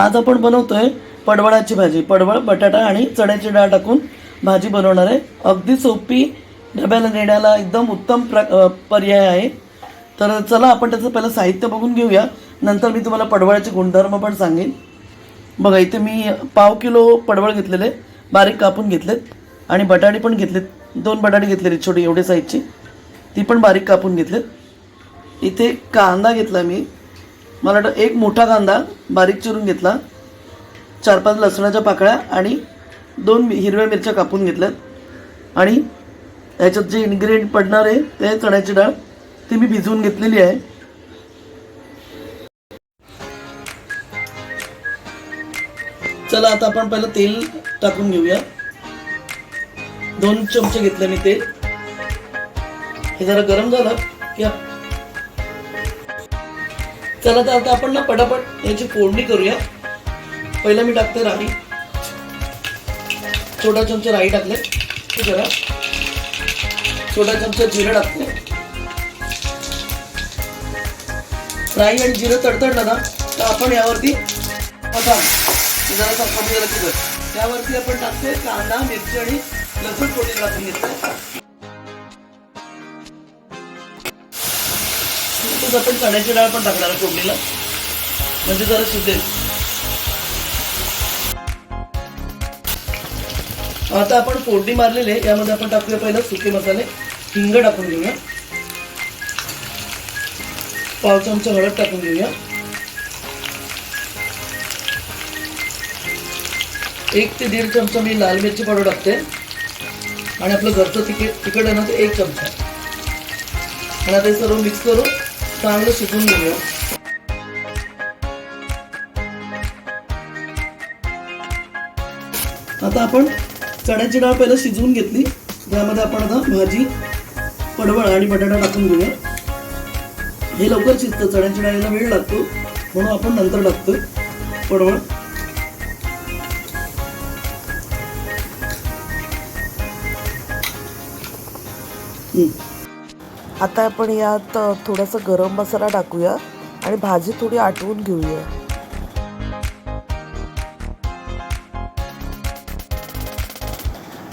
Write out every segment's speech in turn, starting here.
आज आपण बनवतोय पडवळाची भाजी. पडवळ बटाटा आणि चण्याची डाळ टाकून भाजी बनवणार आहे. अगदी सोपी डब्याला नेण्याला एकदम उत्तम प्र पर्याय आहे. तर चला आपण त्याचं पहिलं साहित्य बघून घेऊया. नंतर मी तुम्हाला पडवळाचे गुणधर्म पण सांगेन. बघा इथे मी पाव किलो पडवळ घेतलेले बारीक कापून घेतलेत. आणि बटाटे पण घेतलेत. दोन बटाटे घेतलेले छोटी एवढे साईजची ती पण बारीक कापून घेतलेत. इथे कांदा घेतला मी. मला वाटतं एक मोठा कांदा बारीक चिरून घेतला. चार पाच लसणाच्या पाकळ्या आणि दोन हिरव्या मिरच्या कापून घेतल्यात. आणि ह्याच्यात जे इन्ग्रेडियंट पडणार आहे ते चण्याची डाळ ती मी भिजवून घेतलेली आहे. चला आता आपण पहिलं तेल टाकून घेऊया. दोन चमचे घेतले मी तेल. हे जरा गरम झालं की चला तर आता आपण ना पटापट याची फोडणी करूया. पहिलं मी टाकते राई छोटा चमचा राई टाकले. हे जरा. छोटा चमचा जिरं टाकते. राई आणि जिरं तडतडलं ना तर आपण यावरती आता जरासा कमी झालं की त्यावरती आपण टाकते कांदा मिरची आणि लसूण फोडणी टाकून घेतलं. तसंच आपण चण्याची डाळ पण टाकणार आहे फोडणीला. म्हणजे जरा शिजेल. आता आपण फोडणी मारलेली आहे यामध्ये आपण टाकूया पहिलं सुके मसाले. हिंग टाकून घेऊया. पाव चमचा हळद टाकून घेऊया. एक ते दीड चमचा मी लाल मिरची पावडर टाकते. आणि आपलं घरचं तिखट तिखट आहे ना ते एक चमचा. आणि आता हे सर्व मिक्स करून चांगलं शिजवून घेऊया आता आपण चण्याची डाळ पहिलं शिजवून घेतली. त्यामध्ये आपण आता भाजी पडवळ आणि बटाटा टाकून घेऊया. हे लवकर शिजतं. चण्याची डाळीला वेळ लागतो. म्हणून आपण नंतर टाकतो पडवळ. हम्म. आता आपण यात थोडासा गरम मसाला टाकूया आणि भाजी थोडी आटवून घेऊया.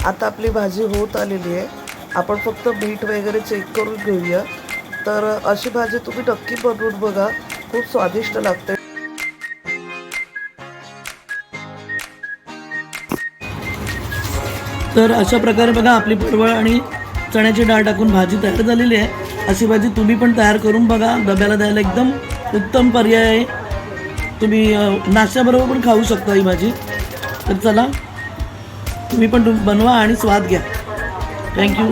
आता आपली भाजी होत आलेली आहे. आपण फक्त मीठ वगैरे चेक करून घेऊया. तर अशी भाजी तुम्ही नक्की बनवून बघा. खूप स्वादिष्ट लागते. तर अशा प्रकारे बघा आपली परवळ आणि चण्याची डाळ टाकून भाजी तयार झालेली आहे. अशी भाजी तुम्ही पण तयार करून बघा. डब्याला द्यायला एकदम उत्तम पर्याय आहे. तुम्ही नाश्त्याबरोबर पण खाऊ शकता ही भाजी. तर चला तुम्ही पण तुम- बनवा आणि स्वाद घ्या. थँक्यू